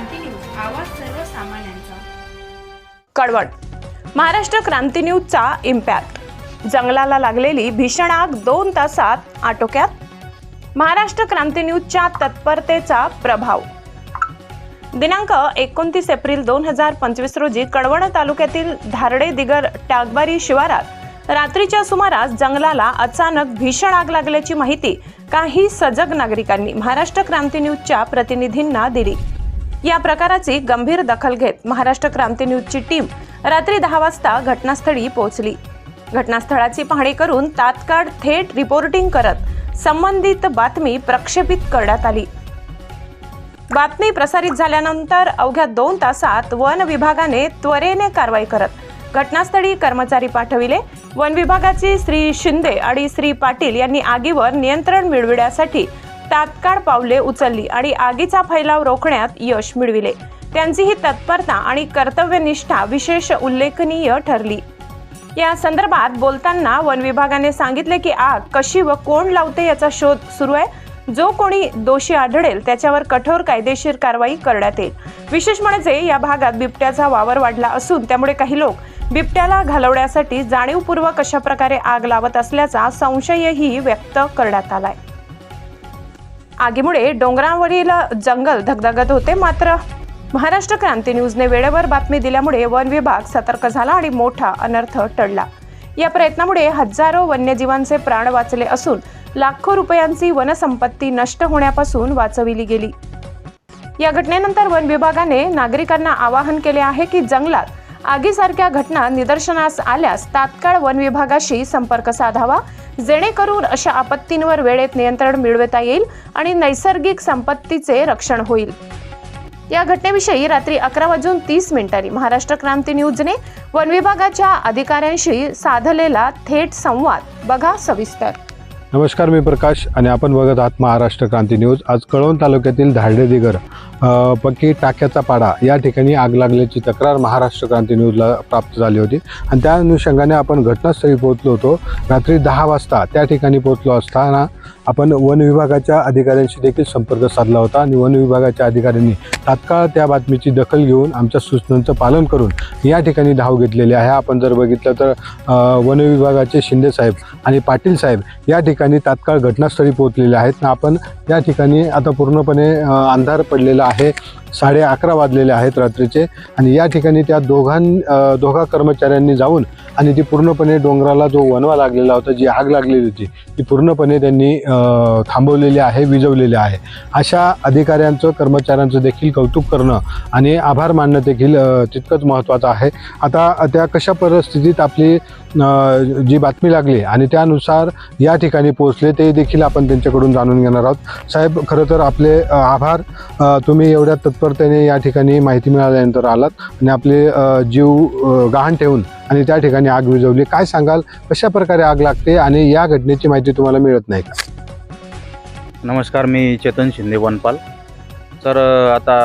क्रांती news आवाज सर्वसामान्यांचा. कडवण. महाराष्ट्र क्रांती न्यूजचा इम्पॅक्ट. जंगलाला लागलेली भीषण आग दोन तासात आटोक्यात? महाराष्ट्र क्रांती न्यूजच्या तत्परतेचा प्रभाव. दिनांक एकोणतीस एप्रिल दोन हजार पंचवीस रोजी कडवण तालुक्यातील धारडे दिगर टागबारी शिवारात रात्रीच्या सुमारास जंगलाला अचानक भीषण आग लागल्याची माहिती काही सजग नागरिकांनी महाराष्ट्र क्रांती न्यूजच्या प्रतिनिधींना दिली. या प्रकाराची गंभीर दखल घेत महाराष्ट्र क्रांती न्यूजची टीम रात्री दहा वाजता घटनास्थळी पोहोचली. घटनास्थळाची पाहणी करून तात्काळ थेट रिपोर्टिंग करत संबंधित बातमी प्रक्षेपित करण्यात आली. बातमी प्रसारित झाल्यानंतर अवघ्या दोन तासात वन विभागाने त्वरेने कारवाई करत घटनास्थळी कर्मचारी पाठविले. वन विभागाचे श्री शिंदे आणि श्री पाटील यांनी आगीवर नियंत्रण मिळविण्यासाठी तात्काळ पावले उचलली आणि आगीचा फैलाव रोखण्यात यश मिळविले. त्यांची ही तत्परता आणि कर्तव्यनिष्ठा विशेष उल्लेखनीय ठरली. या संदर्भात बोलताना वन विभागाने सांगितले की आग कशी व कोण लावते याचा शोध सुरू आहे. जो कोणी दोषी आढळेल त्याच्यावर कठोर कायदेशीर कारवाई करण्यात येईल. विशेष म्हणजे या भागात बिबट्याचा वावर वाढला असून त्यामुळे काही लोक बिबट्याला घालवण्यासाठी जाणीवपूर्वक अशा प्रकारे आग लावत असल्याचा संशयही व्यक्त करण्यात आलाय. आगीमुळे डोंगरावरील जंगल धगधगत होते. मात्र महाराष्ट्र क्रांती न्यूजने वेळेवर बातमी दिल्यामुळे वन विभाग सतर्क झाला आणि मोठा अनर्थ टळला. या प्रयत्नामुळे हजारो वन्यजीवांचे प्राण वाचले असून लाखो रुपयांची वनसंपत्ती नष्ट होण्यापासून वाचविली गेली. या घटनेनंतर वन विभागाने नागरिकांना आवाहन केले आहे की जंगलात आगीसारख्या घटना निदर्शनास आल्यास तात्काळ वन विभागाशी संपर्क साधावा. जेणेकरून अशा आपत्तींवर वेळेत नियंत्रण मिळवता येईल आणि नैसर्गिक संपत्तीचे रक्षण होईल. या घटनेविषयी रात्री अकरा वाजून तीस मिनिटांनी महाराष्ट्र क्रांती न्यूजने वन विभागाच्या अधिकाऱ्यांशी साधलेला थेट संवाद बघा सविस्तर. नमस्कार मी प्रकाश आणि आपण बघत आहात महाराष्ट्र क्रांती न्यूज. आज कळवण तालुक्यातील धारडेदिगर पक्की टाक्याचा पाडा या ठिकाणी आग लागल्याची तक्रार महाराष्ट्र क्रांती न्यूजला प्राप्त झाली होती. आणि त्या अनुषंगाने आपण घटनास्थळी पोहोचलो होतो. रात्री दहा वाजता त्या ठिकाणी पोहोचलो असताना आपण वन विभागाच्या अधिकाऱ्यांशी देखील संपर्क साधला होता. आणि वन विभागाच्या अधिकाऱ्यांनी तात्काळ त्या बातमीची दखल घेऊन आमच्या सूचनांचं पालन करून या ठिकाणी धाव घेतलेली आहे. आपण जर बघितलं तर वन विभागाचे शिंदे साहेब आणि पाटील साहेब या ठिकाणी तात्काळ घटनास्थळी पोहोचलेले आहेत. आपण या ठिकाणी आता पूर्णपणे अंधार पडलेला आहे. साडे अकरा वाजलेले आहेत रात्रीचे आणि या ठिकाणी त्या दोघां दोघा कर्मचाऱ्यांनी जाऊन आणि ती पूर्णपणे डोंगराला जो वनवा लागलेला होता जी आग लागलेली होती ती पूर्णपणे त्यांनी थांबवलेली आहे विजवलेली आहे. अशा अधिकाऱ्यांचं कर्मचाऱ्यांचं देखील कौतुक करणं आणि आभार मानणं देखील तितकंच महत्त्वाचं आहे. आता त्या कशा परिस्थितीत आपली जी बातमी लागली आणि त्यानुसार या ठिकाणी पोहोचले ते देखील आपण त्यांच्याकडून जाणून घेणार आहोत. साहेब खरं तर आपले आभार. तुम्ही एवढ्या तत्परतेने या ठिकाणी माहिती मिळाल्यानंतर आलात आणि आपले जीव गहाण ठेवून आणि त्या ठिकाणी आग विझवली. काय सांगाल? कशा प्रकारे आग लागते आणि या घटनेची माहिती तुम्हाला मिळत नाही का? नमस्कार मी चेतन शिंदे वनपाल. तर आता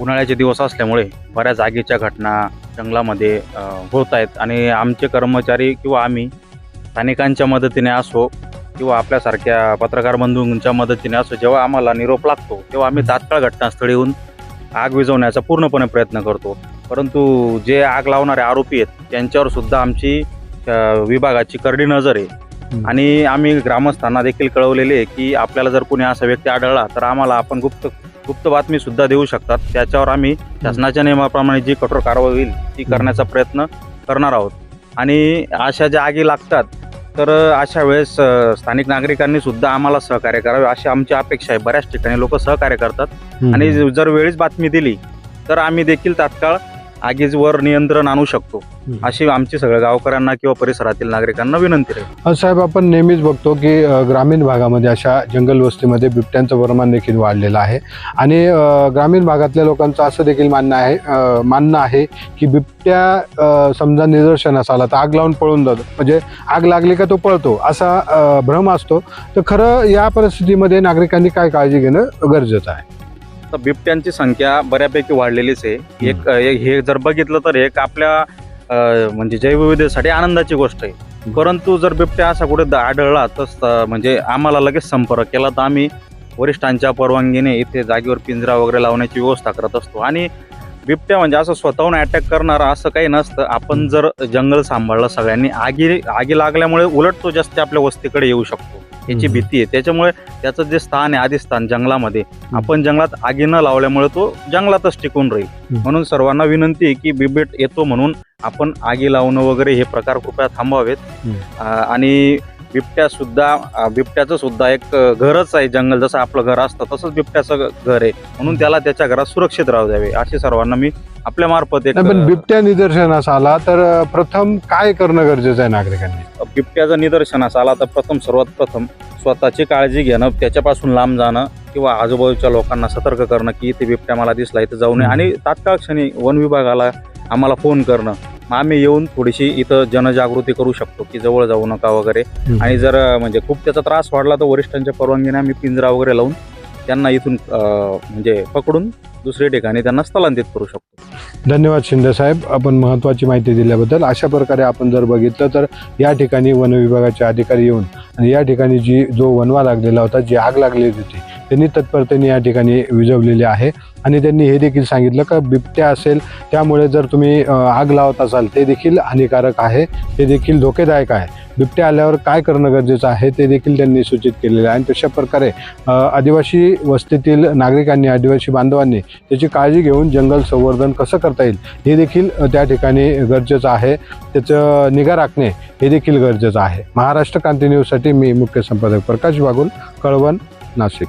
उन्हाळ्याचे दिवस असल्यामुळे बऱ्याच आगीच्या घटना जंगलामध्ये होत आहेत आणि आमचे कर्मचारी किंवा आम्ही स्थानिकांच्या मदतीने असो किंवा आपल्यासारख्या पत्रकार बंधूंच्या मदतीने असो जेव्हा आम्हाला निरोप लागतो तेव्हा आम्ही तात्काळ घटनास्थळी येऊन आग विझवण्याचा पूर्णपणे प्रयत्न करतो. परंतु जे आग लावणारे आरोपी आहेत त्यांच्यावर सुद्धा आमची विभागाची करडी नजर आहे. आणि आम्ही ग्रामस्थांना देखील कळवलेले आहे की आपल्याला जर कोणी असा व्यक्ती आढळला तर आम्हाला आपण गुप्त गुप्त बातमी सुद्धा देऊ शकतात. त्याच्यावर आम्ही शासनाच्या नियमाप्रमाणे जी कठोर कारवाई होईल ती करण्याचा प्रयत्न करणार आहोत. आणि अशा ज्या आगी लागतात तर अशा वेळेस स्थानिक नागरिकांनी सुद्धा आम्हाला सहकार्य करावे अशी आमची अपेक्षा आहे. बऱ्याच ठिकाणी लोक सहकार्य करतात. आणि जर वेळीच बातमी दिली तर आम्ही देखील तात्काळ आगीवर नियंत्रण आणू शकतो. अशी आमची सगळ्या गावकऱ्यांना किंवा परिसरातील नागरिकांना विनंती राहील साहेब आपण नेहमीच बघतो की ग्रामीण भागामध्ये अशा जंगल वस्तीमध्ये बिबट्यांचं प्रमाण देखील वाढलेलं आहे. आणि ग्रामीण भागातल्या लोकांचं असं देखील मानणं आहे मानणं आहे की बिबट्या समजा निदर्शनास आला तर आग लावून पळून जातो. म्हणजे आग लागली का तो पळतो असा भ्रम असतो. तर खरं या परिस्थितीमध्ये नागरिकांनी काय काळजी घेणं गरजेचं आहे? तर बिबट्यांची संख्या बऱ्यापैकी वाढलेलीच आहे. एक एक- हे जर बघितलं तर एक आपल्या अ, म्हणजे जैवविविधतेसाठी आनंदाची गोष्ट आहे. परंतु जर बिबट्या असा कुठे द- आढळला तर स- म्हणजे आम्हाला लगेच संपर्क केला तर आम्ही वरिष्ठांच्या परवानगीने इथे जागेवर पिंजरा वगैरे लावण्याची व्यवस्था करत असतो. आणि बिबट्या म्हणजे असं स्वतःहून अटॅक करणारा असं काही नसतं आपण जर जंगल सांभाळलं सगळ्यांनी आगी आगी लागल्यामुळे उलट तो जास्त आपल्या वस्तीकडे येऊ शकतो याची. भीती आहे त्याच्यामुळे त्याचं जे स्थान आहे आधी स्थान जंगलामध्ये आपण जंगलात आगी न लावल्यामुळे तो जंगलातच टिकून राहील. म्हणून सर्वांना विनंती आहे की बिबेट येतो म्हणून आपण आगी लावणं वगैरे हे प्रकार कृपया. अं, आणि बिबट्या सुद्धा बिबट्याचं सुद्धा एक घरच आहे जंगल. जसं आपलं घर असतं तसंच बिबट्याचं घर आहे. म्हणून त्याला त्याच्या घरात सुरक्षित राहू द्यावे असे सर्वांना मी आपल्या मार्फत एक पण बिबट्या निदर्शनास आला तर प्रथम काय करणं गरजेचं आहे नागरिकांनी? बिबट्याचं निदर्शनास आला तर प्रथम सर्वात प्रथम स्वतःची काळजी घेणं त्याच्यापासून लांब जाणं किंवा आजूबाजूच्या लोकांना सतर्क करणं की इथे बिबट्या मला दिसला इथे जाऊ नये. आणि तात्काळ क्षणी वन विभागाला आम्हाला फोन करणं. मग आम्ही येऊन थोडीशी इथं जनजागृती करू शकतो की जवळ जाऊ नका वगैरे. आणि जर म्हणजे खूप त्याचा त्रास वाढला तर वरिष्ठांच्या परवानगीने आम्ही पिंजरा वगैरे लावून त्यांना इथून म्हणजे पकडून दुसऱ्या ठिकाणी त्यांना स्थलांतरित करू शकतो. धन्यवाद शिंदे साहेब. आपण महत्त्वाची माहिती दिल्याबद्दल अशा प्रकारे आपण जर बघितलं तर या ठिकाणी वन विभागाचे अधिकारी येऊन आणि या ठिकाणी जी जो वनवा लागलेला होता जी आग लागलेली होती त्यांनी तत्परतेने या ठिकाणी विजवलेली आहे. आणि त्यांनी हे देखील सांगितलं का बिबट्या असेल त्यामुळे जर तुम्ही आग लावत असाल ते देखील हानिकारक आहे. ते देखील धोकेदायक आहे. बिबट्या आल्यावर काय करणं गरजेचं आहे ते देखील त्यांनी सूचित केलेलं आहे. आणि तशा प्रकारे आदिवासी वस्तीतील नागरिकांनी आदिवासी बांधवांनी त्याची काळजी घेऊन जंगल संवर्धन कसं करता येईल हे देखील त्या ठिकाणी गरजेचं आहे. त्याचं निगा राखणे हे देखील गरजेचं आहे. महाराष्ट्र क्रांती न्यूजसाठी मी मुख्य संपादक प्रकाश बागुल कळवण नाशिक.